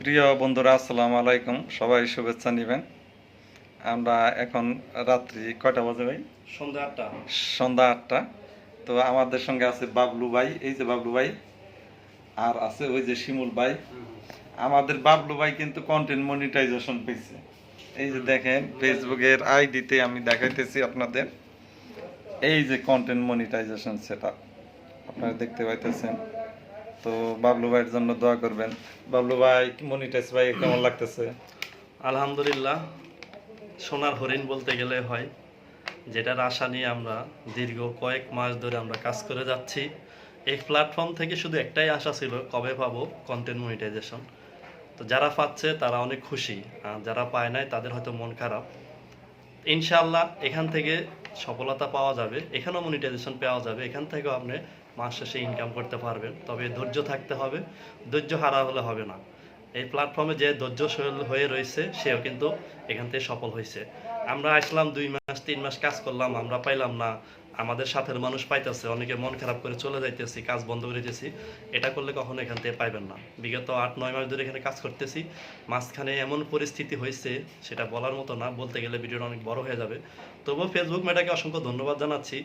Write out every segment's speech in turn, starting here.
প্রিয় বন্ধুরা আসসালামু আলাইকুম। সবাই শুভেচ্ছা নেবেন। আমরা এখন রাত্রি কয়টা বাজে ভাই? সন্ধ্যা আটটা। সন্ধ্যা আটটা। তো আমাদের সঙ্গে আছে বাবলু ভাই। এই যে বাবলু ভাই আর আছে ওই যে শিমুল ভাই। আমাদের বাবলু ভাই কিন্তু কন্টেন্ট মনিটাইজেশন পেয়েছে। এই যে দেখেন ফেসবুকের আইডিতে আমি দেখাইতেছি আপনাদের। এই যে কন্টেন্ট মনিটাইজেশন সেটা আপনারা দেখতে পাইতেছেন। তো বাবলু ভাইয়ের জন্য দোয়া করবেন। বাবলু ভাই, মনিটাইজ ভাই, কেমন লাগতেছে? আলহামদুলিল্লাহ, সোনার হরিণ বলতে গেলে হয়, যেটার আশা নিয়ে আমরা দীর্ঘ কয়েক মাস ধরে আমরা কাজ করে যাচ্ছি। এই প্ল্যাটফর্ম থেকে শুধু একটাই আশা ছিল, কবে পাবো কন্টেন্ট মনিটাইজেশন তো যারা পাচ্ছে তারা অনেক খুশি, আর যারা পায় নাই তাদের হয়তো মন খারাপ। ইনশাআল্লাহ এখান থেকে সফলতা পাওয়া যাবে, এখানেও মনিটাইজেশন পাওয়া যাবে, এখান থেকেও আপনি মাস শেষে ইনকাম করতে পারবেন। তবে ধৈর্য থাকতে হবে, ধৈর্য হারা হলে হবে না। এই প্ল্যাটফর্মে যে ধৈর্যশীল হয়ে রয়েছে, সেও কিন্তু এখান থেকে সফল হয়েছে। আমরা আসলাম দুই মাস, তিন মাস কাজ করলাম, আমরা পাইলাম না। আমাদের সাথের মানুষ পাইতেছে, অনেকে মন খারাপ করে চলে যাইতেছি, কাজ বন্ধ করে দিয়েছি। এটা করলে কখনো এখান থেকে পাইবেন না। বিগত আট, নয় মাস ধরে এখানে কাজ করতেছি। মাঝখানে এমন পরিস্থিতি হয়েছে, সেটা বলার মতো না, বলতে গেলে ভিডিওটা অনেক বড় হয়ে যাবে। তবুও ফেসবুক মেটাকে অসংখ্য ধন্যবাদ জানাচ্ছি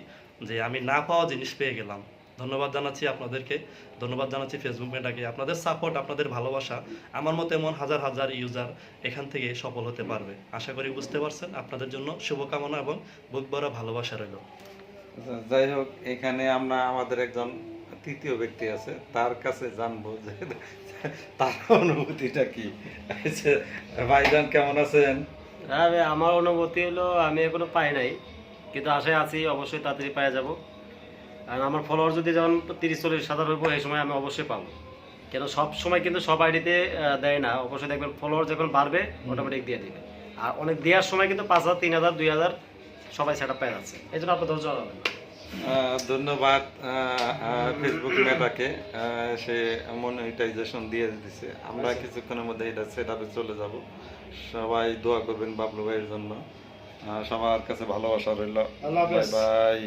যে আমি না পাওয়া জিনিস পেয়ে গেলাম। ধন্যবাদ জানাচ্ছি আপনাদেরকে ধন্যবাদ জানাচ্ছি ফেসবুক মেটাকে আপনাদের সাপোর্ট আপনাদের ভালোবাসা আমার মতো এমন হাজার হাজার ইউজার এখান থেকে সফল হতে পারবে। আশা করি বুঝতে পারছেন। আপনাদের জন্য শুভকামনা এবং বুক ভরা ভালোবাসা রইল। যাই হোক এখানে আমরা আমাদের একজন তৃতীয় ব্যক্তি আছে। তার কাছে জানব যে তার অনুভূতিটা কি। আচ্ছা, ভাইজান কেমন আছেন? হ্যাঁ আমার অনুভূতি হলো আমি এখনও পাই নাই। কিন্তু আশায় আছি অবশ্যই তাড়াতাড়ি পাই যাব। আর আমার ফলোয়ার যদি যেমন তিরিশ চল্লিশ হাজার হইব এই সময় আমি অবশ্যই পাবো। কেন সব সময় কিন্তু সব আইডিতে দেয় না। অবশ্যই দেখবেন ফলোয়ার যখন বাড়বে অটোমেটিক দিয়ে দিবে। আর অনেক দেওয়ার সময় কিন্তু পাঁচ হাজার তিন হাজার দুই হাজার সবাই সেট আপ পেয়ে যাচ্ছে। এই জন্য আপনার ধৈর্য হারাবেন ধন্যবাদ ফেসবুক মেটাকে সে মনিটাইজেশন দিয়ে দিছে। আমরা কিছুক্ষণের মধ্যে এটা সেট আপে চলে যাব। সবাই দোয়া করবেন বাবলু ভাইয়ের জন্য। সবার কাছে ভালোবাসা রইল। Bye bye